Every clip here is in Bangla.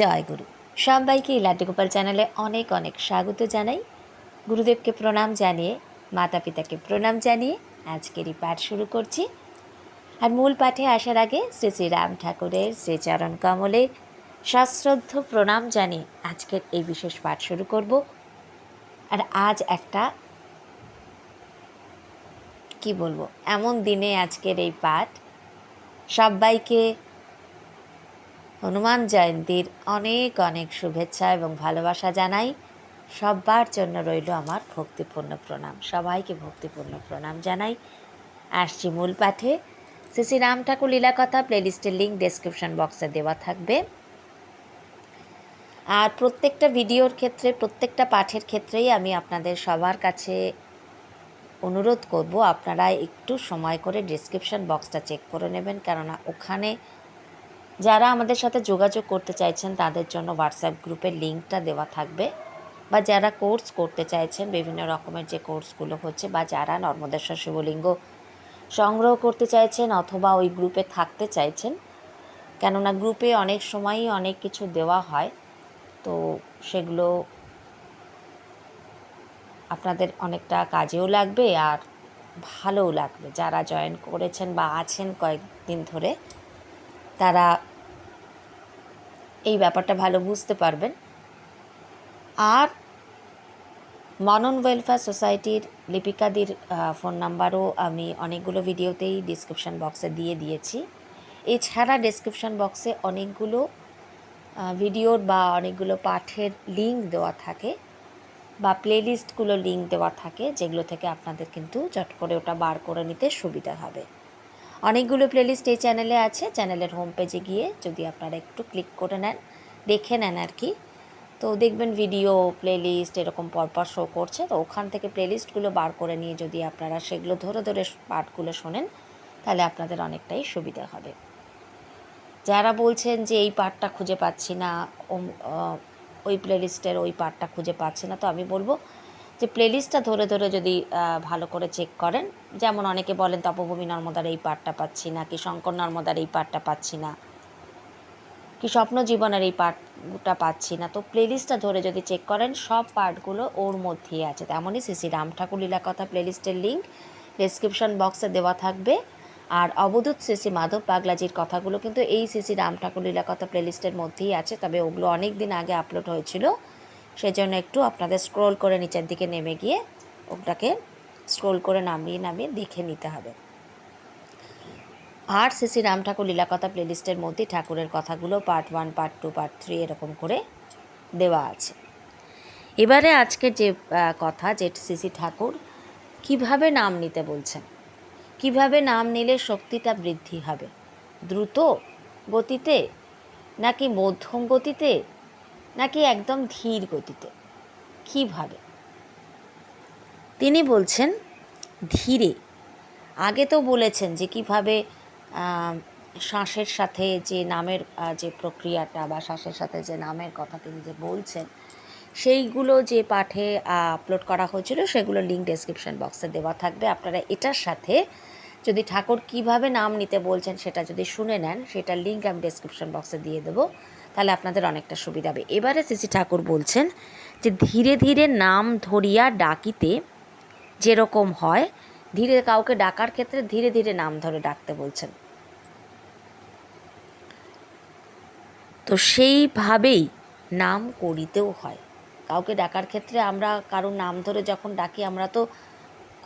জয় গুরু সবাইকে লাড্ডুগোপাল চ্যানেলে অনেক অনেক স্বাগত জানাই। গুরুদেবকে প্রণাম জানিয়ে মাতা পিতাকে প্রণাম জানিয়ে আজকের এই পাঠ শুরু করছি। আর মূল পাঠে আসার আগে শ্রী শ্রী রাম ঠাকুরের শ্রীচরণ কমলে সশ্রদ্ধ প্রণাম জানিয়ে আজকের এই বিশেষ পাঠ শুরু করব। আর আজ একটা, কি বলব, এমন দিনে আজকের এই পাঠ সবাইকে হনুমান জয়ন্তীর অনেক অনেক শুভেচ্ছা এবং ভালোবাসা জানাই। সবার জন্য রইল আমার ভক্তিপূর্ণ প্রণাম। সবাইকে ভক্তিপূর্ণ প্রণাম জানাই। আসছি মূল পাঠে। শ্রী শ্রী রাম ঠাকুর লীলা কথা প্লেলিস্টের লিঙ্ক ডেসক্রিপশন বক্সে দেওয়া থাকবে। আর প্রত্যেকটা ভিডিওর ক্ষেত্রে, প্রত্যেকটা পাঠের ক্ষেত্রেই আমি আপনাদের সবার কাছে অনুরোধ করব, আপনারা একটু সময় করে ডিসক্রিপশন বক্সটা চেক করে নেবেন, কেননা ওখানে যারা আমাদের সাথে যোগাযোগ করতে চাইছেন, তাদের জন্য হোয়াটসঅ্যাপ গ্রুপের লিঙ্কটা দেওয়া থাকবে। বা যারা কোর্স করতে চাইছেন, বিভিন্ন রকমের যে কোর্সগুলো হচ্ছে, বা যারা নর্মদেশ্বর শিবলিঙ্গ সংগ্রহ করতে চাইছেন অথবা ওই গ্রুপে থাকতে চাইছেন, কেননা গ্রুপে অনেক সময়ই অনেক কিছু দেওয়া হয়, তো সেগুলো আপনাদের অনেকটা কাজেও লাগবে আর ভালোও লাগবে। যারা জয়েন করেছেন বা আছেন কয়েকদিন ধরে, তারা ব্যাপারটা ভালো বুঝতে পারবেন। আর মনন ওয়েলফেয়ার সোসাইটির লিপিকাদির ফোন নাম্বারও আমি অনেকগুলো ভিডিওতেই ডিসক্রিপশান বক্সে দিয়ে দিয়েছি। এছাড়া ডিসক্রিপশান বক্সে অনেকগুলো ভিডিওর বা অনেকগুলো পাঠের লিঙ্ক দেওয়া থাকে বা প্লেলিস্টগুলো লিঙ্ক দেওয়া থাকে, যেগুলো থেকে আপনাদের কিন্তু চট করে ওটা বার করে নিতে সুবিধা হবে। অনেকগুলো প্লেলিস্ট এই চ্যানেলে আছে। চ্যানেলের হোম পেজে গিয়ে যদি আপনারা একটু ক্লিক করে নেন, দেখে নেন আর কি তো দেখবেন ভিডিও প্লেলিস্ট এরকম পরপর শো করছে। তো ওখান থেকে প্লেলিস্টগুলো বার করে নিয়ে যদি আপনারা সেগুলো ধরে ধরে পাঠগুলো শোনেন, তাহলে আপনাদের অনেকটাই সুবিধা হবে। যারা বলছেন যে এই পার্টটা খুঁজে পাচ্ছি না ওই প্লেলিস্টের ওই পার্টটা খুঁজে পাচ্ছি না, তো আমি বলব যে প্লেলিস্টটা ধরে ধরে যদি ভালো করে চেক করেন, যেমন অনেকে বলেন তপভূমি নর্মদার এই পার্টটা পাচ্ছি না, কি শঙ্কর নর্মদার এই পার্টটা পাচ্ছি না, কি স্বপ্ন জীবনের এই পার্টটা পাচ্ছি না, তো প্লেলিস্টটা ধরে যদি চেক করেন, সব পার্টগুলো ওর মধ্যেই আছে। তেমনই শ্রী রাম ঠাকুর লীলা কথা প্লেলিস্টের লিঙ্ক ডিসক্রিপশন বক্সে দেওয়া থাকবে। আর অবধূত শ্রী মাধব পাগলাজির কথাগুলো কিন্তু এই শ্রী রাম ঠাকুর লীলা কথা প্লেলিস্টের মধ্যেই আছে, তবে ওগুলো অনেক দিন আগে আপলোড হয়েছিল। সেজন্য একটু আপনাদের স্ক্রোল করে নিচের দিকে নেমে গিয়ে ওটাকে স্ক্রোল করে নামিয়ে নামিয়ে দেখে নিতে হবে। আর শ্রী রাম ঠাকুর লীলাকথা প্লেলিস্টের মধ্যে ঠাকুরের কথাগুলো part one part two part three এরকম করে দেওয়া আছে। এবারে আজকের যে কথা যে শ্রী ঠাকুর কীভাবে নাম নিতে বলছেন, কীভাবে নাম নিলে শক্তিটা বৃদ্ধি হবে, দ্রুত গতিতে নাকি মধ্যম গতিতে নাকি একদম ধীর গতিতে? কীভাবে তিনি বলছেন, ধীরে। আগে তো বলেছেন যে কীভাবে শ্বাসের সাথে যে নামের যে প্রক্রিয়াটা বা শ্বাসের সাথে যে নামের কথা তিনি যে বলছেন, সেইগুলো যে পাঠে আপলোড করা হয়েছিল, সেগুলো লিঙ্ক ডেসক্রিপশন বক্সে দেওয়া থাকবে। আপনারা এটার সাথে যদি ঠাকুর কীভাবে নাম নিতে বলছেন সেটা যদি শুনে নেন সেটার লিঙ্ক আমি ডেসক্রিপশন বক্সে দিয়ে দেবো। তাহলে আপনাদের অনেকটা সুবিধা হবে। এবারে শ্রী ঠাকুর বলছেন যে ধীরে ধীরে নাম ধরিয়া ডাকিতে যেরকম হয়, ধীরে কাউকে ডাকার ক্ষেত্রে ধীরে ধীরে নাম ধরে ডাকতে বলছেন। তো সেইভাবেই নাম করিতেও হয়। কাউকে ডাকার ক্ষেত্রে আমরা কারোর নাম ধরে যখন ডাকি, আমরা তো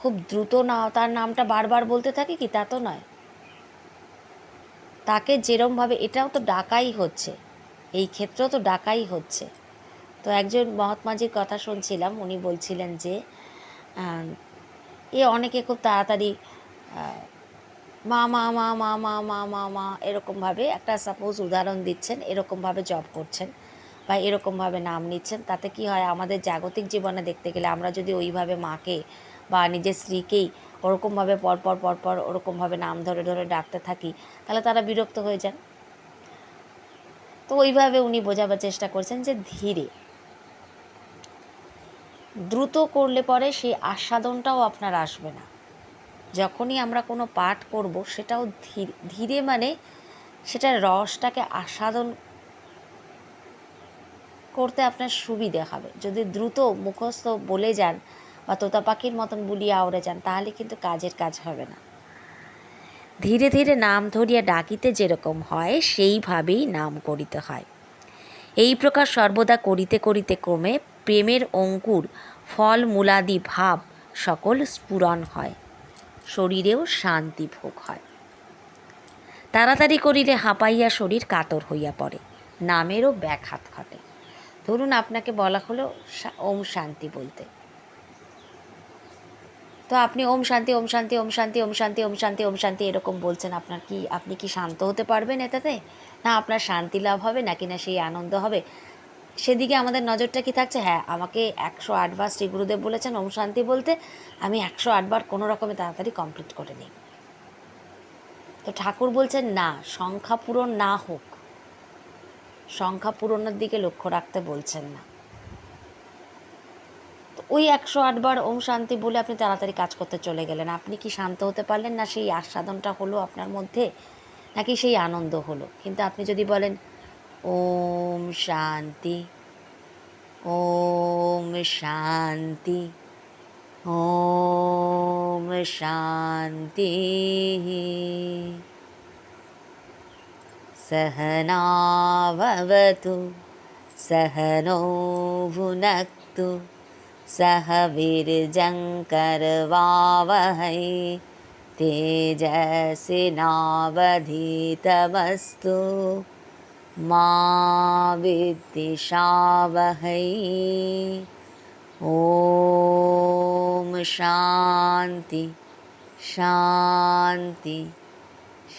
খুব দ্রুত না, তার নামটা বারবার বলতে থাকি কি তা তো নয়। তাকে যেরমভাবে, এটাও তো ডাকাই হচ্ছে। এই ক্ষেত্রেও তো ডাকাই হচ্ছে। তো একজন মহাত্মাজির কথা শুনছিলাম, উনি বলছিলেন যে এ অনেকে খুব তাড়াতাড়ি মা মা মা মা মা মা মা মা, এরকমভাবে একটা সাপোজ উদাহরণ দিচ্ছেন, এরকমভাবে জব করছেন বা এরকমভাবে নাম নিচ্ছেন, তাতে কি হয় আমাদের জাগতিক জীবনে দেখতে গেলে আমরা যদি ওইভাবে মাকে বা নিজের স্ত্রীকেই ওরকমভাবে পরপর পরপর ওরকমভাবে নাম ধরে ধরে ডাকতে থাকি, তাহলে তারা বিরক্ত হয়ে যান। তো ওইভাবে উনি বোঝাবার চেষ্টা করছেন যে ধীরে। দ্রুত করলে পরে সেই আস্বাদনটাও আপনার আসবে না। যখনই আমরা কোনো পাঠ করব, সেটাও ধীরে ধীরে মানে সেটার রসটাকে আস্বাদন করতে আপনার সুবিধে হবে। যদি দ্রুত মুখস্থ বলে যান বা তোতা পাখির মতন বুলিয়ে আওড়ে যান, তাহলে কিন্তু কাজের কাজ হবে না। ধীরে ধীরে নাম ধরিয়া ডাকিতে যেরকম হয়, সেইভাবেই নাম করিতে হয়। এই প্রকার সর্বদা করিতে করিতে ক্রমে প্রেমের অঙ্কুর ফল মূলাদি ভাব সকল স্ফুরণ হয়, শরীরেও শান্তি ভোগ হয়। তাড়াতাড়ি করিলে হাঁপাইয়া শরীর কাতর হইয়া পড়ে, নামেরও ব্যাঘাত ঘটে। ধরুন আপনাকে বলা হলো ওম শান্তি বলতে। তো আপনি ওম শান্তি ওম শান্তি ওম শান্তি ওম শান্তি ওম শান্তি ওম শান্তি এরকম বলছেন। আপনার কি, আপনি কি শান্ত হতে পারবেন এটাতে? না আপনার শান্তি লাভ হবে নাকি না সেই আনন্দ হবে? সেদিকে আমাদের নজরটা কি থাকছে? হ্যাঁ আমাকে একশো আটবার শ্রী গুরুদেব বলেছেন ওম শান্তি বলতে। আমি একশো আটবার কোনো রকমে তাড়াতাড়ি কমপ্লিট করে নিই। তো ঠাকুর বলছেন, না, সংখ্যা পূরণ না হোক। সংখ্যা পূরণের দিকে লক্ষ্য রাখতে বলছেন না। ওই একশো আটবার ওম শান্তি বলে আপনি তাড়াতাড়ি কাজ করতে চলে গেলেন আপনি কি শান্ত হতে পারলেন না সেই আস্বাদনটা হলো আপনার মধ্যে নাকি সেই আনন্দ হলো কিন্তু আপনি যদি বলেন ওম শান্তি ওম শান্তি ওম শান্তি सहनावतु सहनो भुनक्तु सह वीर्यङ्करवावहै तेजस्विनावधीतमस्तु मा विद्विषावहै ॐ शान्ति शान्ति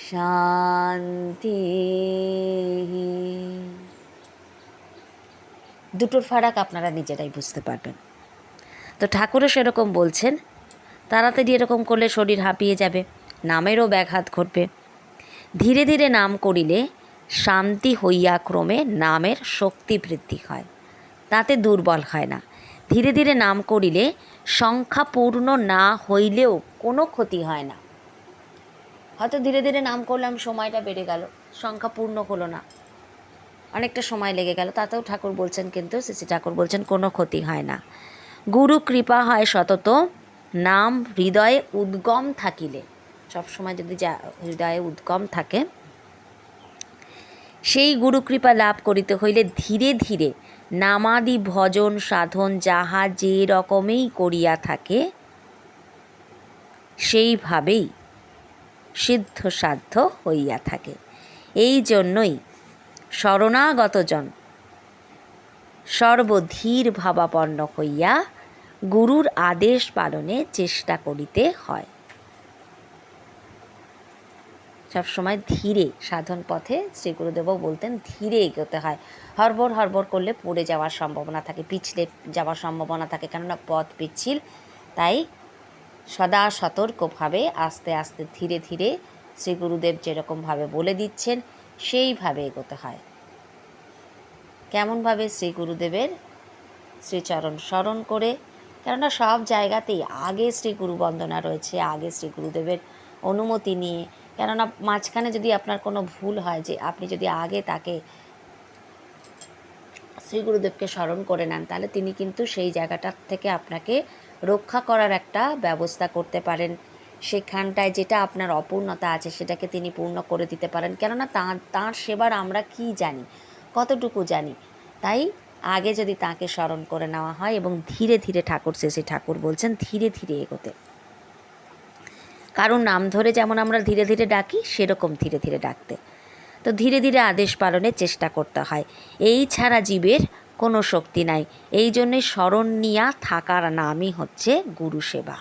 শান্তি দুটোর ফারাক আপনারা নিজেরাই বুঝতে পারবেন তো ঠাকুরও সেরকম বলছেন। তাড়াতাড়ি এরকম করলে শরীর হাঁপিয়ে যাবে, নামেরও ব্যাঘাত ঘটবে। ধীরে ধীরে নাম করিলে শান্তি হইয়া ক্রমে নামের শক্তি বৃদ্ধি হয়, তাতে দুর্বল হয় না। ধীরে ধীরে নাম করিলে সংখ্যা পূর্ণ না হইলেও কোনো ক্ষতি হয় না। হয়তো ধীরে ধীরে নাম করলাম, সময়টা বেড়ে গেল সংখ্যা পূর্ণ হলো না। অনেকটা সময় লেগে গেল, তাতেও ঠাকুর বলছেন কিন্তু শ্রী ঠাকুর বলছেন কোনো ক্ষতি হয় না। গুরু কৃপা হয় সতত, নাম হৃদয়ে উদ্গম থাকিলে। সবসময় যদি যা হৃদয়ে উদ্গম থাকে, সেই গুরু কৃপা লাভ করিতে হইলে ধীরে ধীরে নামাদি ভজন সাধন যাহা যে রকমেই করিয়া থাকে, সেইভাবেই সিদ্ধ সাধ্য হইয়া থাকে। এই জন্যই শরণাগতজন সর্বধীর ভাবাপন্ন হইয়া গুরুর আদেশ পালনে চেষ্টা করিতে হয়। সবসময় ধীরে সাধন পথে শ্রী গুরুদেবও বলতেন, ধীরে এগোতে হয়। হরবর হরবর করলে পড়ে যাওয়ার সম্ভাবনা থাকে, পিছলে যাওয়ার সম্ভাবনা থাকে, কেননা পথ পিচ্ছিল। তাই সদা সতর্কভাবে আস্তে আস্তে ধীরে ধীরে শ্রী গুরুদেব যেরকমভাবে বলে দিচ্ছেন, সেইভাবে এগোতে হয়। কেমনভাবে শ্রী গুরুদেবের শ্রীচরণ স্মরণ করে? কেননা সব জায়গাতেই আগে শ্রী গুরু বন্দনা রয়েছে, আগে শ্রী গুরুদেবের অনুমতি নিয়ে। কেননা মাঝখানে যদি আপনার কোনো ভুল হয় যে আপনি যদি আগে তাকে শ্রী গুরুদেবকে স্মরণ করে নেন, তাহলে তিনি কিন্তু সেই জায়গাটার থেকে আপনাকে রক্ষা করার একটা ব্যবস্থা করতে পারেন। সেখানটায় যেটা আপনার অপূর্ণতা আছে, সেটাকে তিনি পূর্ণ করে দিতে পারেন। কেননা তাঁর তাঁর সেবার আমরা কি জানি? কতটুকু জানি। তাই আগে যদি তাকে স্মরণ করে নেওয়া হয় এবং ধীরে ধীরে ঠাকুর শেষে ঠাকুর বলছেন, ধীরে ধীরে এগোতে। কারণ নাম ধরে যেমন আমরা ধীরে ধীরে ডাকি, সেরকম ধীরে ধীরে ডাকতে। তো ধীরে ধীরে আদেশ পালনের চেষ্টা করতে হয়। এই ছাড়া জীবের কোনো শক্তি নাই। এই জন্যে স্মরণ নিয়া থাকার নামই হচ্ছে গুরু সেবা।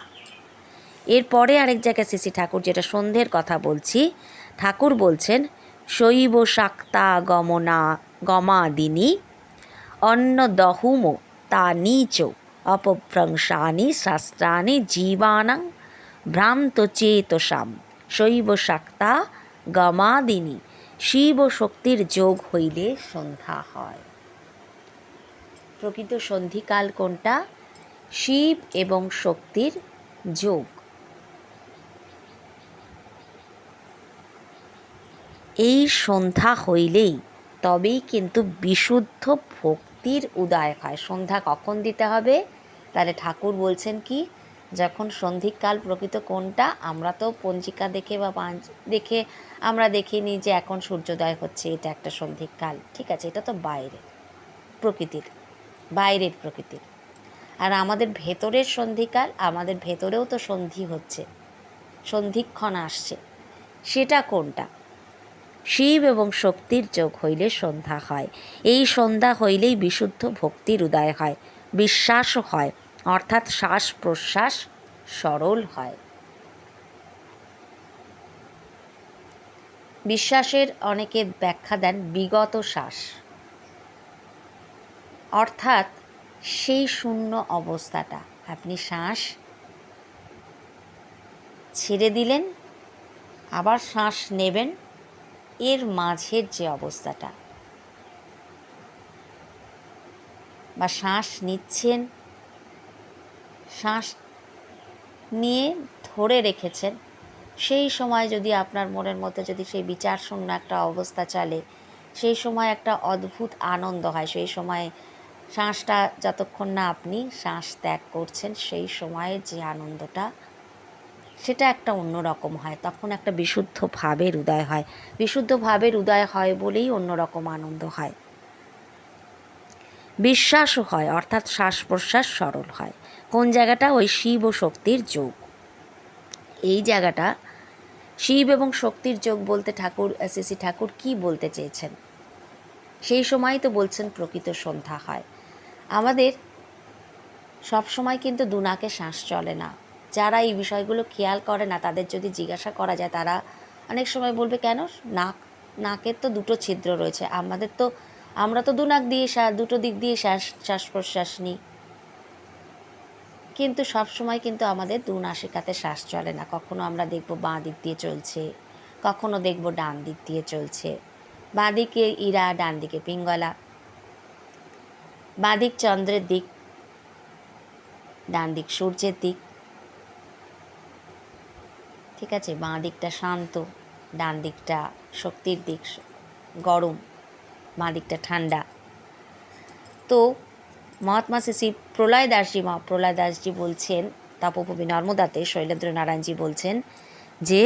এরপরে আরেক জায়গায় শ্রী ঠাকুর যেটা সন্ধ্যের কথা বলছি, ঠাকুর বলছেন, শৈব শাক্তা গমনা গমাদিনী অন্ন দহুম তা নিচ অপভ্রংশানি শাস্ত্রানি জীবানাং ভ্রান্ত চেতসাম শৈব শাক্তা গমাদিনী শিব শক্তির যোগ হইলে সন্ধ্যা হয়। প্রকৃত সন্ধিকাল কোনটা? শিব এবং শক্তির যোগ। এই সন্ধ্যা হইলেই তবেই কিন্তু বিশুদ্ধ ভক্তির উদয় হয়। সন্ধ্যা কখন দিতে হবে? তাহলে ঠাকুর বলছেন কি, যখন সন্ধিকাল প্রকৃত কোনটা? আমরা তো পঞ্জিকা দেখে বা দেখে আমরা দেখিনি যে এখন সূর্যোদয় হচ্ছে, এটা একটা সন্ধিকাল। ঠিক আছে, এটা তো বাইরে, প্রকৃতির, বাইরের প্রকৃতির। আর আমাদের ভেতরের সন্ধিকাল, আমাদের ভেতরেও তো সন্ধি হচ্ছে, সন্ধিক্ষণ আসছে। সেটা কোনটা? শিব এবং শক্তির যোগ হইলে সন্ধ্যা হয়। এই সন্ধ্যা হইলেই বিশুদ্ধ ভক্তির উদয় হয় বিশ্বাসও হয়, অর্থাৎ শ্বাস প্রশ্বাস সরল হয়। বিশ্বাসের অনেকে ব্যাখ্যা দেন বিগত শ্বাস। অর্থাৎ সেই শূন্য অবস্থাটা। আপনি শ্বাস ছেড়ে দিলেন, আবার শ্বাস নেবেন এর মাঝের যে অবস্থাটা। বা শ্বাস নিচ্ছেন, শ্বাস নিয়ে ধরে রেখেছেন, সেই সময় যদি আপনার মনের মধ্যে যদি সেই বিচার শূন্য একটা অবস্থা চলে, সেই সময় একটা অদ্ভুত আনন্দ হয়, সেই সময় শ্বাসটা যতক্ষণ না আপনি শ্বাস ত্যাগ করছেন, সেই সময়ের যে আনন্দটা সেটা একটা অন্য রকম হয়। তখন একটা বিশুদ্ধ ভাবের উদয় হয়। বিশুদ্ধ ভাবের উদয় হয় বলেই অন্যরকম আনন্দ হয়। বিশ্বাসও হয়, অর্থাৎ শ্বাস প্রশ্বাস সরল হয়। কোন জায়গাটা? ওই শিব ও শক্তির যোগ। এই জায়গাটা শিব এবং শক্তির যোগ বলতে ঠাকুর শ্রী ঠাকুর কি বলতে চেয়েছেন? সেই সময় তো বলছেন প্রকৃত সন্ধ্যা হয়। আমাদের সব সময় কিন্তু দুনাকে শ্বাস চলে না। যারা এই বিষয়গুলো খেয়াল করে না, তাদের যদি জিজ্ঞাসা করা যায়, তারা অনেক সময় বলবে, কেন? নাক, নাকের তো দুটো ছিদ্র রয়েছে। আমাদের তো, আমরা তো দু নাক দিয়ে শ্বাস, দুটো দিক দিয়ে শ্বাস শ্বাস প্রশ্বাস নিই। কিন্তু সব সময় কিন্তু আমাদের দু নাসিকাতে শ্বাস চলে না। কখনো আমরা দেখব বাঁ দিক দিয়ে চলছে, কখনো দেখব ডান দিক দিয়ে চলছে। বাঁ দিকে ইরা, ডান দিকে পিঙ্গলা। বাঁ দিক চন্দ্রের দিক, ডান দিক সূর্যের দিক। ঠিক আছে? বাঁ দিকটা শান্ত, ডান দিকটা শক্তির দিক, গরম, বাঁ দিকটা ঠান্ডা। তো মহাত্মা শ্রী প্রলয় দাসজি মা, প্রলয় দাসজি বলছেন, তাপভূমি নর্মদাতে শৈলেন্দ্র নারায়ণজি বলছেন যে,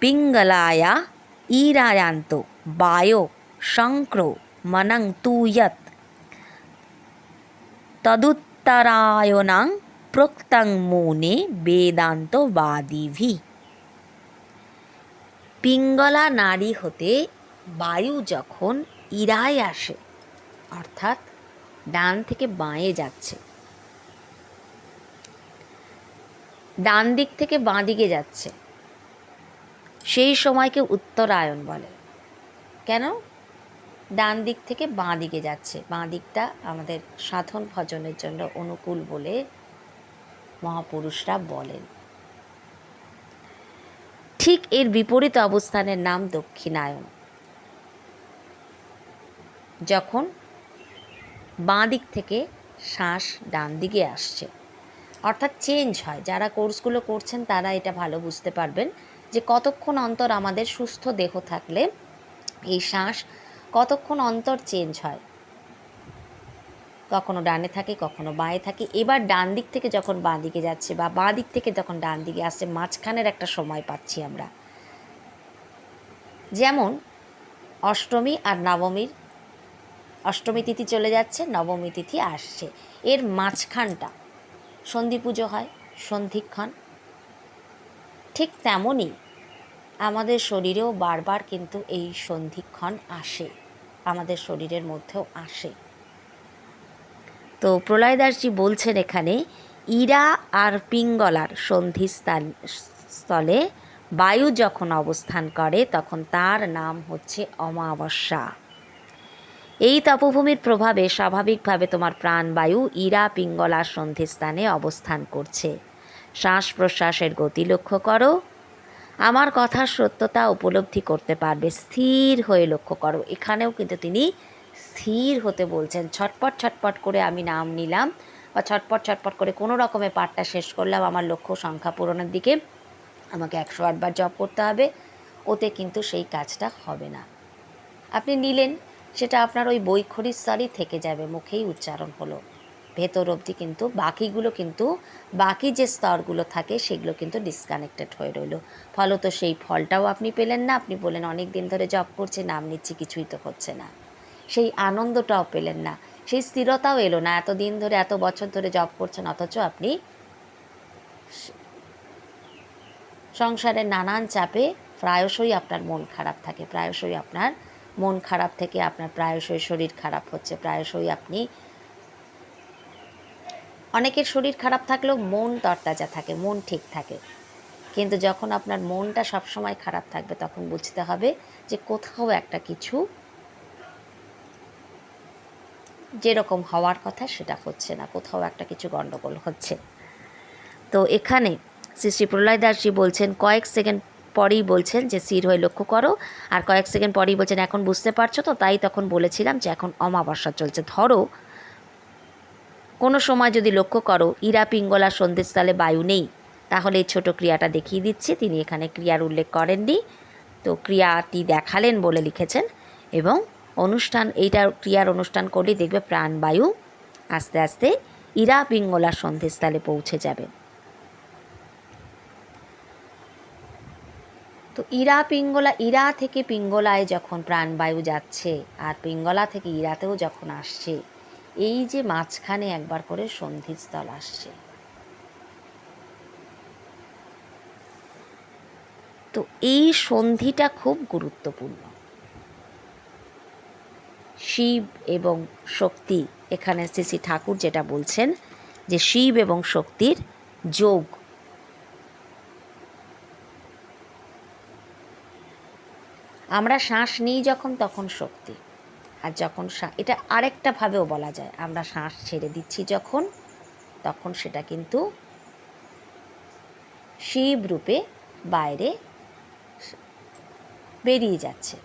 পিঙ্গলায়া ইরায়ান্ত বায়ো শঙ্ক্র মনং তুয়ত তদুত্তরায়ণাং প্রক্তং মুনে বেদান্তবাদিভি পিঙ্গলা নারী হতে বায়ু যখন ইরায় আসে, অর্থাৎ ডান থেকে বাঁয়ে যাচ্ছে। ডান দিক থেকে বাঁ দিকে যাচ্ছে। সেই সময়কে উত্তরায়ণ বলে। কেন? ডান দিক থেকে বাঁ দিকে যাচ্ছে। বাঁ দিকটা আমাদের সাধন ভজনের জন্য অনুকূল বলে মহাপুরুষরা বলেন। ঠিক এর বিপরীত অবস্থানের নাম দক্ষিণায়ন। যখন বাঁ দিক থেকে শ্বাস ডান দিকে আসছে, অর্থাৎ চেঞ্জ হয়, যারা কোর্সগুলো করছেন তারা এটা ভালো বুঝতে পারবেন যে কতক্ষণ অন্তর আমাদের সুস্থ দেহ থাকলে এই শ্বাস কতক্ষণ অন্তর চেঞ্জ হয়। কখনো ডানে থাকে, কখনো বাঁয়ে থাকে। এবার ডান দিক থেকে যখন বাঁ দিকে যাচ্ছে বা বাঁ দিক থেকে যখন ডান দিকে আসছে, মাঝখানের একটা সময় পাচ্ছি আমরা। যেমন, অষ্টমী আর নবমীর, অষ্টমী তিথি চলে যাচ্ছে, নবমী তিথি আসছে। এর মাঝখানটা সন্ধি পুজো হয়, সন্ধিক্ষণ। ঠিক তেমনই আমাদের শরীরেও বারবার কিন্তু এই সন্ধিক্ষণ আসে, আমাদের শরীরের মধ্যেও আসে। তো প্রলয় দাসজি বলছেন এখানে, ইরা আর পিঙ্গলার সন্ধিস্থান স্থলে বায়ু যখন অবস্থান করে, তখন তার নাম হচ্ছে অমাবস্যা। এই তপভূমির প্রভাবে স্বাভাবিকভাবে তোমার প্রাণবায়ু ইরা পিঙ্গলার সন্ধিস্থানে অবস্থান করছে। শ্বাস প্রশ্বাসের গতি লক্ষ্য করো। আমার কথার সত্যতা উপলব্ধি করতে পারবে, স্থির হয়ে লক্ষ্য করো। এখানেও কিন্তু তিনি স্থির হতে বলছেন। ছটপট ছটপট করে আমি নাম নিলাম বা ছটপট ছটপট করে কোনো রকমে পাঠটা শেষ করলাম। আমার লক্ষ্য সংখ্যা পূরণের দিকে আমাকে একশো আটবার জব করতে হবে। ওতে কিন্তু সেই কাজটা হবে না। আপনি নিলেন, সেটা আপনার ওই বৈখরির স্তরই থেকে যাবে, মুখেই উচ্চারণ হলো। ভেতর অবধি কিন্তু বাকিগুলো কিন্তু, বাকি যে স্তরগুলো থাকে, সেগুলো কিন্তু ডিসকানেক্টেড হয়ে রইল। ফলত সেই ফলটাও আপনি পেলেন না। আপনি বললেন, অনেক দিন ধরে জব করছি, নাম নিচ্ছি, কিছুই তো হচ্ছে না। সেই আনন্দটাও পেলেন না। সেই স্থিরতাও এলো না। এত দিন ধরে, এত বছর ধরে জব করছেন, অথচ আপনি সংসারের নানান চাপে প্রায়শই আপনার মন খারাপ থাকে। প্রায়শই আপনার মন খারাপ থেকে আপনার প্রায়শই শরীর খারাপ হচ্ছে। প্রায়শই আপনি অনেকের শরীর খারাপ থাকলেও মন তরতাজা থাকে, মন ঠিক থাকে। কিন্তু যখন আপনার মনটা সবসময় খারাপ থাকবে, তখন বুঝতে হবে যে কোথাও একটা কিছু যেরকম হওয়ার কথা সেটা হচ্ছে না, কোথাও একটা কিছু গণ্ডগোল হচ্ছে। তো এখানে শ্রী শ্রী প্রলয় দাসজি বলছেন, কয়েক সেকেন্ড পরেই বলছেন যে, স্থির হয়ে লক্ষ্য করো। আর কয়েক সেকেন্ড পরেই বলছেন, এখন বুঝতে পারছ তো? তাই তখন বলেছিলাম যে, এখন অমাবস্যা চলছে। ধরো, কোনো সময় যদি লক্ষ্য করো, ইরা, পিঙ্গলা সন্ধিস্থলে বায়ু নেই, তাহলে এই ছোটো ক্রিয়াটা দেখিয়ে দিচ্ছি। তিনি এখানে ক্রিয়ার উল্লেখ করেননি। তো ক্রিয়াটি দেখালেন বলে লিখেছেন এবং অনুষ্ঠান এইটা ক্রিয়ার অনুষ্ঠান করলেই দেখবে প্রাণবায়ু আস্তে আস্তে ইরা পিঙ্গলা সন্ধিস্থলে পৌঁছে যাবে। তো ইরা পিঙ্গলা ইরা থেকে পিঙ্গলায় যখন প্রাণবায়ু যাচ্ছে আর পিঙ্গলা থেকে ইরাতেও যখন আসছে, এই যে মাঝখানে একবার করে সন্ধিস্থল আসছে। তো এই সন্ধিটা খুব গুরুত্বপূর্ণ। শিব এবং শক্তি এখানে শ্রী শ্রী ঠাকুর যেটা বলছেন যে শিব এবং শক্তির যোগ। আমরা শ্বাস নিই যখন, তখন শক্তি। আর যখন এটা আরেকটা ভাবেও বলা যায়। আমরা শ্বাস ছেড়ে দিচ্ছি যখন, তখন সেটা কিন্তু শিব রূপে বাইরে বেরিয়ে যাচ্ছে।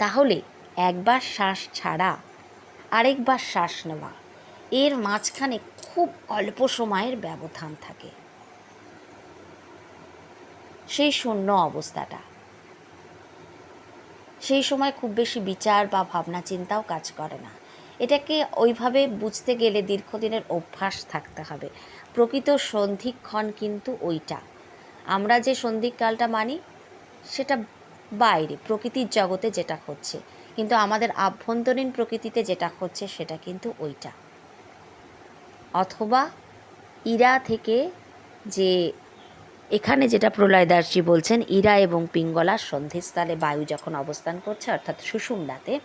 তাহলে একবার শ্বাস ছাড়া আরেকবার শ্বাস নেওয়া, এর মাঝখানে খুব অল্প সময়ের ব্যবধান থাকে। সেই শূন্য অবস্থাটা। সেই সময় খুব বেশি বিচার বা ভাবনা চিন্তাও কাজ করে না। এটাকে ওইভাবে বুঝতে গেলে দীর্ঘদিনের অভ্যাস থাকতে হবে। প্রকৃত সন্ধিক্ষণ কিন্তু ওইটা। আমরা যে সন্ধিকালটা মানি, সেটা বাইরে, প্রকৃতির জগতে যেটা হচ্ছে। কিন্তু আমাদের আভ্যন্তরীণ প্রকৃতিতে যেটা হচ্ছে সেটা কিন্তু ওইটা। অথবা ইরা থেকে যে এখানে যেটা প্রলয় দাসজি বলছেন, ইরা এবং পিঙ্গলা সন্ধিস্থলে বায়ু যখন অবস্থান করছে, অর্থাৎ সুষুম্নাতে,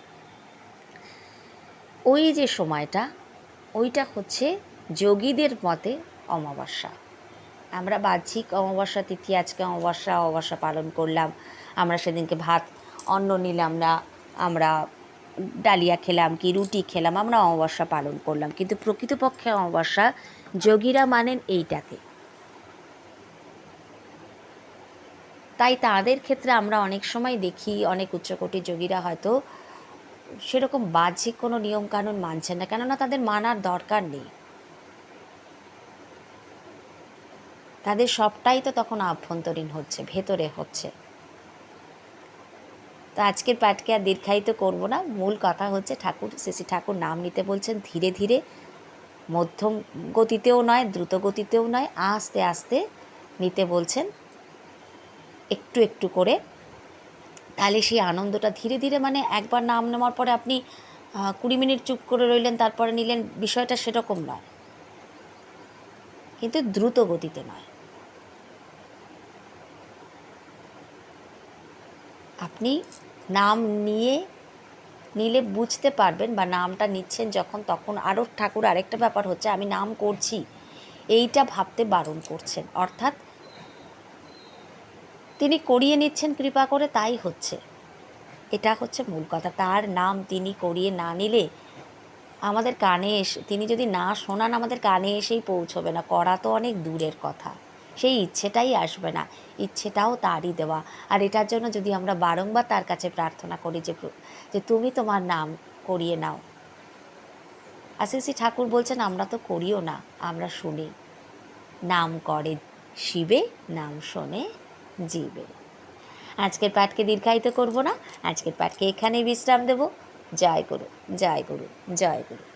ওই যে সময়টা, ওইটা হচ্ছে যোগীদের মতে অমাবস্যা। আমরা বাহ্যিক অমাবস্যা তিথি, আজকে অমাবস্যা অমাবস্যা পালন করলাম। আমরা সেদিনকে ভাত, অন্ন নিলাম না, আমরা ডালিয়া খেলাম কি রুটি খেলাম, আমরা অমাবস্যা পালন করলাম। কিন্তু প্রকৃতপক্ষে অমাবস্যা যোগীরা মানেন এইটাকে তাই তাদের ক্ষেত্রে আমরা অনেক সময় দেখি, অনেক উচ্চকোটি যোগীরা হয়তো সেরকম বাহ্যিক কোনো নিয়মকানুন মানছেন না, কেননা তাদের মানার দরকার নেই। তাদের সবটাই তো তখন আভ্যন্তরীণ হচ্ছে, ভেতরে হচ্ছে। তো আজকের পাঠকে আর দীর্ঘায়িত করব না। মূল কথা হচ্ছে ঠাকুর, শ্রী ঠাকুর নাম নিতে বলছেন, ধীরে ধীরে মধ্যম গতিতেও নয়, দ্রুত গতিতেও নয়, আস্তে আস্তে নিতে বলছেন। একটু একটু করে। তাহলে সেই আনন্দটা ধীরে ধীরে মানে একবার নাম নেওয়ার পরে আপনি কুড়ি মিনিট চুপ করে রইলেন, তারপরে নিলেন, বিষয়টা সেরকম নয়। কিন্তু দ্রুত গতিতে নয়। আপনি নাম নিয়ে নিলে বুঝতে পারবেন বা নামটা নিচ্ছেন যখন, তখন আরও ঠাকুর আরেকটা ব্যাপার হচ্ছে আমি নাম করছি, এইটা ভাবতে বারণ করছেন। অর্থাৎ তিনি করিয়ে নিচ্ছেন কৃপা করে, তাই হচ্ছে। এটা হচ্ছে মূল কথা। তার নাম তিনি করিয়ে না নিলে আমাদের কানে এসে, তিনি যদি না শোনান, আমাদের কানে এসেই পৌঁছবে না। করা তো অনেক দূরের কথা। সেই ইচ্ছেটাই আসবে না। ইচ্ছেটাও তারই দেওয়া। আর এটার জন্য যদি আমরা বারংবার তার কাছে প্রার্থনা করি যে যে তুমি তোমার নাম করিয়ে নাও। আশিসি ঠাকুর বলছেন, আমরা তো করিও না, আমরা শুনি। নাম করে শিবে, নাম শোনে জীবে। আজকের পাঠকে দীর্ঘায়িত করব না। আজকের পাঠকে এখানেই বিশ্রাম দেব। জয় গুরু জয় গুরু জয় গুরু।